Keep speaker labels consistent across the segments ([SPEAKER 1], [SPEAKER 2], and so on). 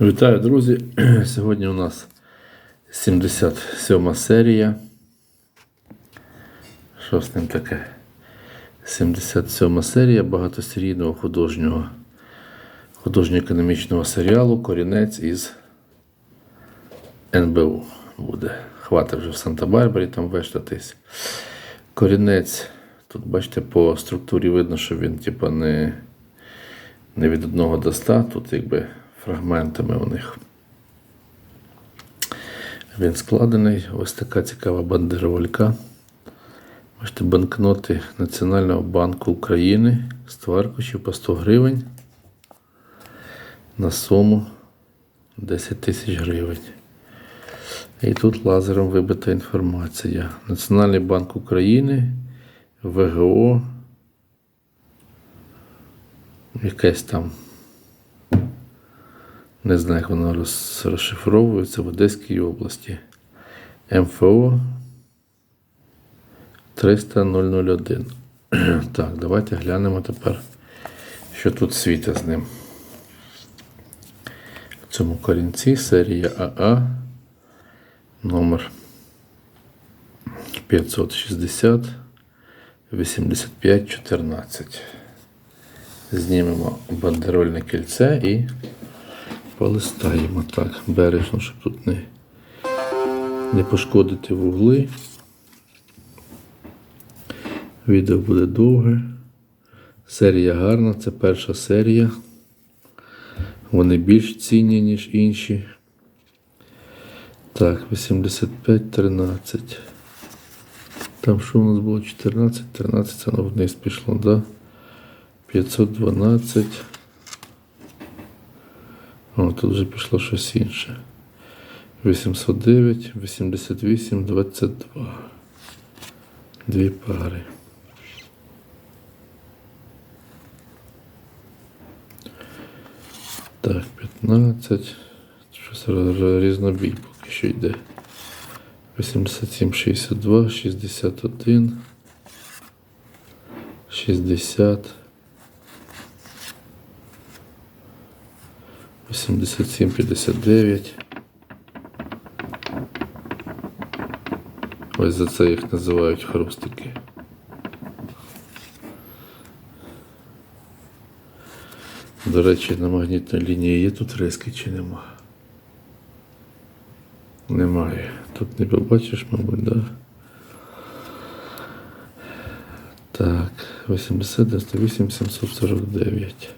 [SPEAKER 1] Вітаю, друзі! Сьогодні у нас 77 серія. Що з ним таке? 77 серія багатосерійного художнього художньо-економічного серіалу Корінець із НБУ буде. Хватить вже в Санта-Барбарі там вештатись. Корінець. Тут, бачите, по структурі видно, що він типа не, не від 1 до 100, тут якби фрагментами у них. Він складений. Ось така цікава бандеролька. Бачите, банкноти Національного банку України з товаркочів по 100 гривень на суму 10 тисяч гривень. І тут лазером вибита інформація. Національний банк України, ВГО, якесь там, не знаю, як воно розшифровується в Одеській області. МФО 30001. Так, давайте глянемо тепер, що тут світить з ним. В цьому корінці серія АА номер 560 85 14. Знімемо бандерольне кільце і полистаємо так бережно, щоб тут не, не пошкодити вугли. Відео буде довге. Серія гарна, це перша серія. Вони більш цінні, ніж інші. Так, 85-13. Там що у нас було 14, 13, це воно вниз пішло, да? 512. О, тут вже пішло щось інше. 809, 88, 22. Дві пари. Так, 15. Щось різнобій поки що йде. 87, 62, 61, 60, 87, 59. Ось за це їх називають хрустики. До речі, на магнітній лінії є тут риски чи нема? Немає. Тут не побачиш, мабуть, да? Так, 80, 98, 749.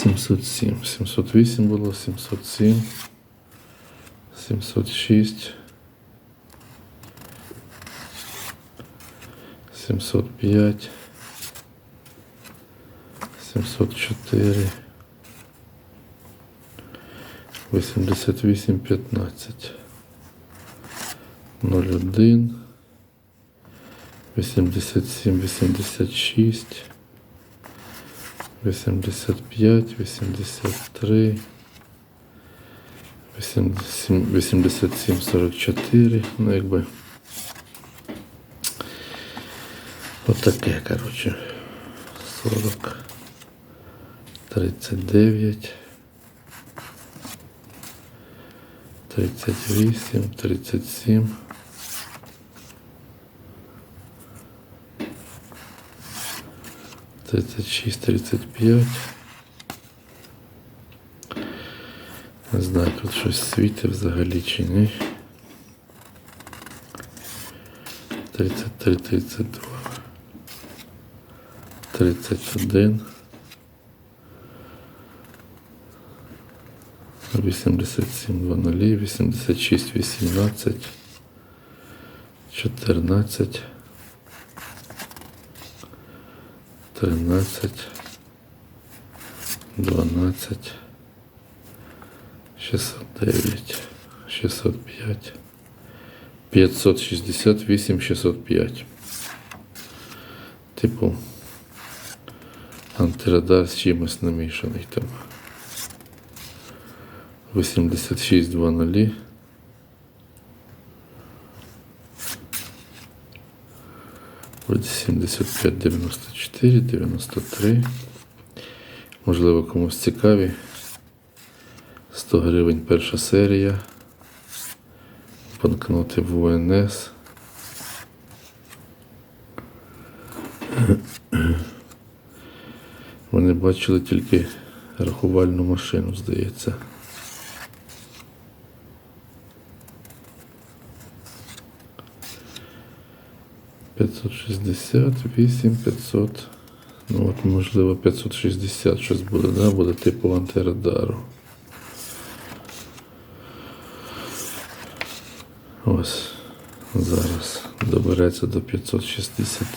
[SPEAKER 1] 707, 708 було, 707, 706, 705, 704, 88, 15, 01, 87, 86, 85, 83, 87, 87, 44, ну якби. Отаке, коротше. 40, 39, 38, 37, 36, 35. Не знаю, тут щось світить взагалі чи ні. 33, 32. 31. 87 2 86 18 14 13, 12, 609, 605, 568, 605. Типу, антирадар з чимось намішаний там. 86 00. Вроді 75, 94, 93. Можливо, комусь цікаві. 100 гривень перша серія. Банкноти в УНС. Вони бачили тільки рахувальну машину, здається. П'ятсот шістдесят, вісім, п'ятсот. Ну от, можливо, 560 щось буде, да? буде типу антирадару. Ось зараз добереться до 560.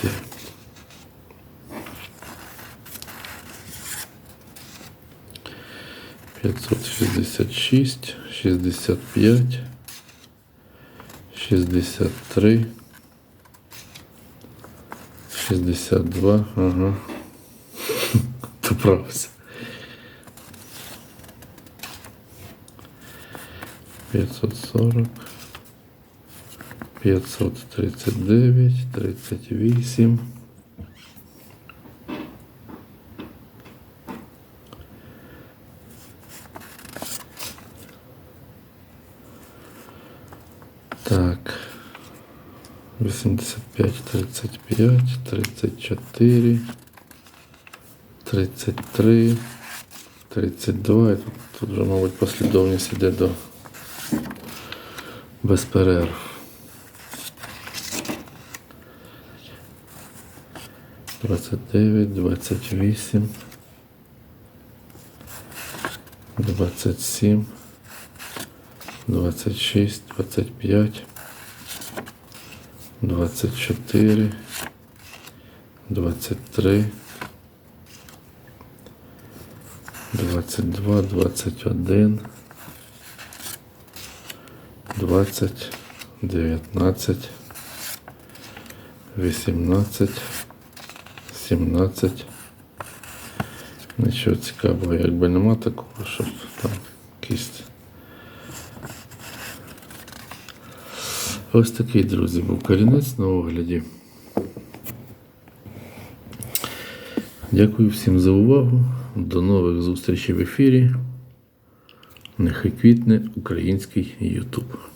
[SPEAKER 1] П'ятсот шістдесят шість, шістдесят п'ять, шістдесят три, 62, ага. Добрався. 540, 539, 38. Так. 85, 35, 34, 33, 32. І Тут, тут вже, мабуть, послідовність іде до без перерв. 29, 28, 27, 26, 25, 24, 23, 22, 21, 20, 19, 18, 17. Нічого цікавого, якби нема такого, щоб там якісь. Ось такий, друзі, був корінець на огляді. Дякую всім за увагу. До нових зустрічей в ефірі. Нехай квітне український YouTube.